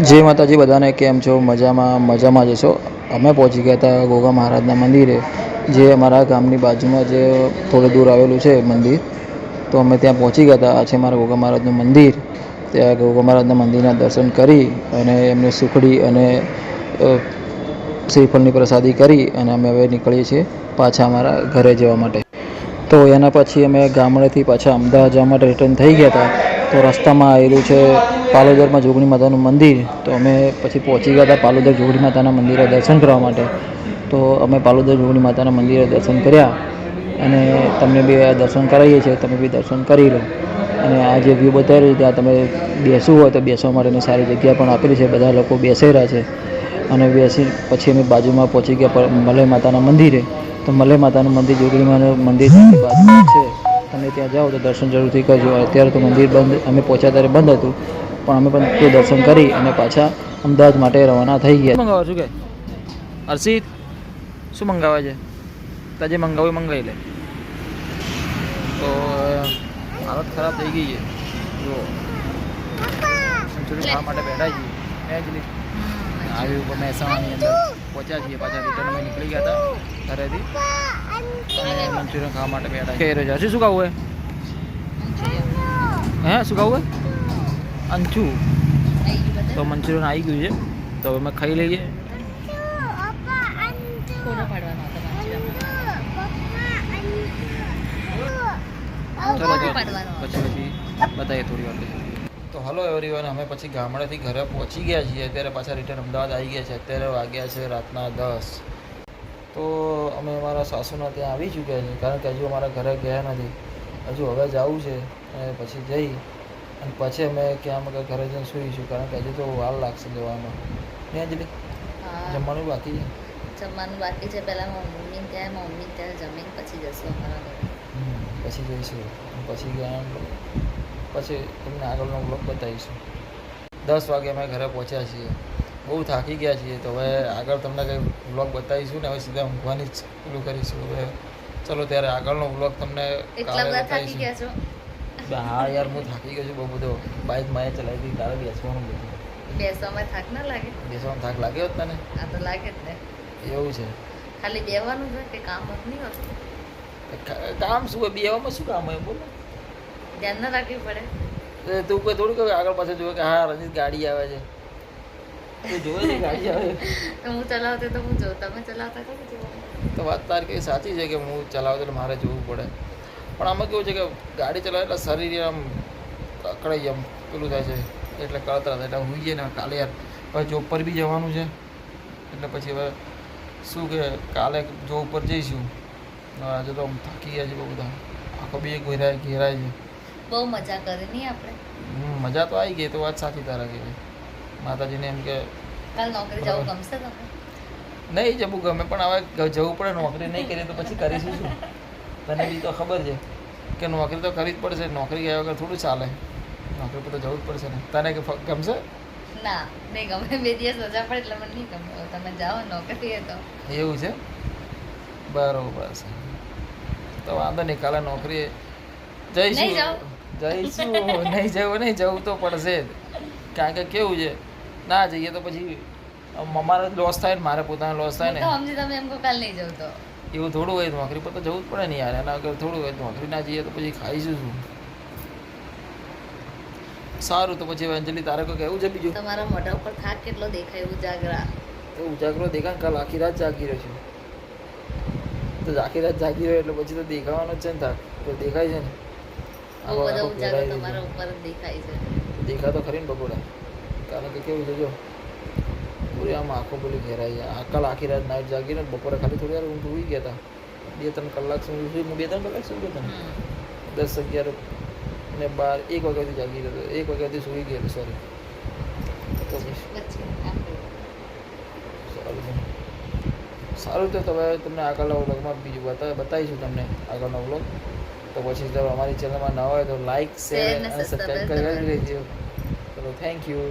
જય માતાજી, બધાને કેમ છો? મજામાં મજામાં જશો અમે પહોંચી ગયા હતા ગોગા મહારાજના મંદિરે, જે અમારા ગામની બાજુમાં જે થોડું દૂર આવેલું છે મંદિર. તો અમે ત્યાં પહોંચી ગયા હતા. આ છે મારા ગોગા મહારાજનું મંદિર. ત્યાં ગોગા મહારાજના મંદિરના દર્શન કરી અને એમને સુખડી અને શ્રીફળની પ્રસાદી કરી અને અમે હવે નીકળીએ છીએ પાછા અમારા ઘરે જવા માટે. તો એના પછી અમે ગામડેથી પાછા અમદાવાદ જવા માટે રિટર્ન થઈ ગયા હતા. તો રસ્તામાં આવેલું છે પાલોદરમાં જોગણી માતાનું મંદિર. તો અમે પછી પહોંચી ગયા હતા પાલોદર જોગણી માતાના મંદિરે દર્શન કરવા માટે. તો અમે પાલોદર જોગણી માતાના મંદિરે દર્શન કર્યા અને તમને બી દર્શન કરાવીએ છીએ, તમે બી દર્શન કરી લો. અને આ જે વ્યૂ બતાવેલું ત્યાં તમે બેસવું હોય તો બેસવા માટેની સારી જગ્યા પણ આપેલી છે, બધા લોકો બેસેલા છે. અને બેસી પછી અમે બાજુમાં પહોંચી ગયા મલય માતાના મંદિરે. તો મલય માતાનું મંદિર, જોગણી માતાનું મંદિર બાજુમાં છે. તમે ત્યાં જાઓ તો દર્શન જરૂરથી કરજો. અત્યારે તો મંદિર બંધ અમે પહોંચ્યા ત્યારે બંધ હતું. પણ અમે પણ તે દર્શન કરી અને પાછા અમદાવાદ માટે રવાના થઈ ગયા. મંગાવો શું કે? હર્ષિત શું મંગાવે છે? તાજે મંગાવું મંગાવી લે. તો હાલત ખરાબ થઈ ગઈ છે. જો ખાવા માટે બેઠા છીએ. મેં જ લીધું આવી ઉપર મહેસાણાની અંદર પહોંચ્યા છીએ. પાછા રિટર્નમાં નીકળી ગયા હતા. ઘરેથી. મંચુરિયન ખાવા માટે બેઠા કહી રહ્યો છે શું ખાવું હે હે શું ખાવું અંચુ તો મંચુરિયન આવી ગયું છે. તો હવે અમે ખાઈ લઈએ. ચલો પછી પછી બતાવીએ થોડી વાર તો હલો એવરીવન અમે પછી ગામડેથી ઘરે પહોંચી ગયા છીએ. અત્યારે પાછા રિટર્ન અમદાવાદ આવી ગયા છે. અત્યારે વાગ્યા છે રાતના દસ. તો અમે અમારા સાસુના ત્યાં આવી ચૂક્યા છીએ. કારણ કે હજુ અમારા ઘરે ગયા નથી. હજુ હવે જવું છે અને પછી જઈ અને પછી અમે ક્યાં અમે ઘરે જઈને સૂઈશું કારણ કે હજુ તો વાર લાગશે જવામાં ને અંજલિ હા. જમવાનું બાકી છે? જમવાનું બાકી છે. પહેલાં મમ્મી ત્યાં મમ્મી ત્યાં જમીન પછી જશું અમારા ઘરે. પછી જઈશું. પછી ગયા પછી તમને આગળનો બ્લોગ બતાવીશું. દસ વાગે અમે ઘરે પહોંચ્યા છીએ. બહુ થાકી ગયા છીએ તો હવે આગળ તમને કંઈ બ્લોગ બતાવીશું ને હવે સીધા ઊંઘવાની જ પેલું કરીશું. હવે ચલો ત્યારે આગળનો બ્લોગ તમને હા યાર હું થાકી ગયો છું બહુ બધો. બાઇક માએ ચલાવી હતી તારે બેસવાનું બધું. બેસવામાં થાક ના લાગે? બેસવામાં થાક લાગ્યો જ તને? આ તો લાગે જ ને. એવું છે. ખાલી બેવાનું છે કે કામ જ નહીં હોતું? કામ શું હોય? બેવામાં શું કામ હોય? બોલો ધ્યાન ના રાખવી પડે. તું કોઈ થોડું આગળ પાછળ જોયું કે હા રંજિત ગાડી આવે છે તું જોવે છે ગાડી આવે તો હું ચલાવતી તો હું જોઉં. તમે ચલાવતા તો વાત તારી કઈ સાચી છે કે હું ચલાવતો એટલે મારે જોવું પડે? પણ આમાં કેવું છે કે ગાડી ચલાવે એટલે શરીર આમ અકળાઈ આમ પેલું થાય છે. એટલે કળતરા થાય. એટલે હું જઈએ ને કાલે યાર હવે જોબ પર બી જવાનું છે. એટલે પછી હવે શું કે કાલે જોબ ઉપર જઈશું. આજે તો આમ થાકી ગયા છે બહુ બધા. આખો બી ઘેરાય ઘેરાય છે. બહુ મજા કરી નહીં આપણે? મજા તો આવી ગઈ. તો વાત સાચી તારા કે માતાજીને એમ કે કાલ નોકરી જવું ગમશે તમને? નહીં જવું ગમે પણ હવે જવું પડે નોકરી નહીં કરીએ તો પછી કરીશું શું? તને બી તો ખબર છે કે નોકરી તો કરવી જ પડશે નોકરી ગયા વગર થોડું ચાલે. નોકરી પર તો જવું જ પડશે ને. તને કે ગમશે? ના નહીં ગમે. બે દિવસ રજા પડે એટલે મને નહીં ગમે. તમે જાઓ નોકરીએ તો. એવું છે? બરોબર છે. તો વાંધો નહીં કાલે નોકરી નહીં જઈશું? જઈશું. નહીં જવું નહીં જવું તો પડશે જ. કારણ કે કેવું છે ના જઈએ તો પછી અમારે લોસ થાય ને મારે પોતાનો લોસ થાય ને. સમજી તમે એમ કાલ નહીં જવું તો. એવું થોડું હોય નોકરી પર તો જવું જ પડે ને યાર. એના વગર થોડું હોય નોકરી ના જઈએ તો પછી ખાઈશું શું? સારું તો પછી અંજલિ તારે કોઈ કહેવું છે બીજું? તમારા મોઢા ઉપર થાક કેટલો દેખાય ઉજાગરા. તો ઉજાગરો દેખાય કાલ આખી રાત જાગી રહ્યો છું. તો આખી રાત જાગી રહ્યો એટલે પછી તો દેખાવાનો જ છે ને થાક. તો દેખાય છે ને. દેખાય છે. દેખાતો ખરી ને બપોરે. કારણ કે કેવું છે જો પૂરી આમ આંખો પેલી ઘેરાઈ જાય. આકાલ આખી રાત નાઇટ જાગીને બપોરે ખાલી થોડી વાર ઊંઘ ઉઈ ગયા હતા બે ત્રણ કલાક સુધી સુઈ હું બે ત્રણ કલાક સુઈ તમે હતો દસ અગિયાર ને બાર એક વાગ્યાથી જાગી રહ્યો એક વાગ્યાથી સુઈ ગયેલો સોરી તો. સારું સારું તો તમે તમને આગળના વ્લોગમાં બીજું બતા બતાવીશું તમને આગળનો વ્લોગ તો પછી જો અમારી ચેનલમાં નવા હોય તો લાઈક શેર અને સબસ્ક્રાઈબ કરી લેજો ચલો થેન્ક યુ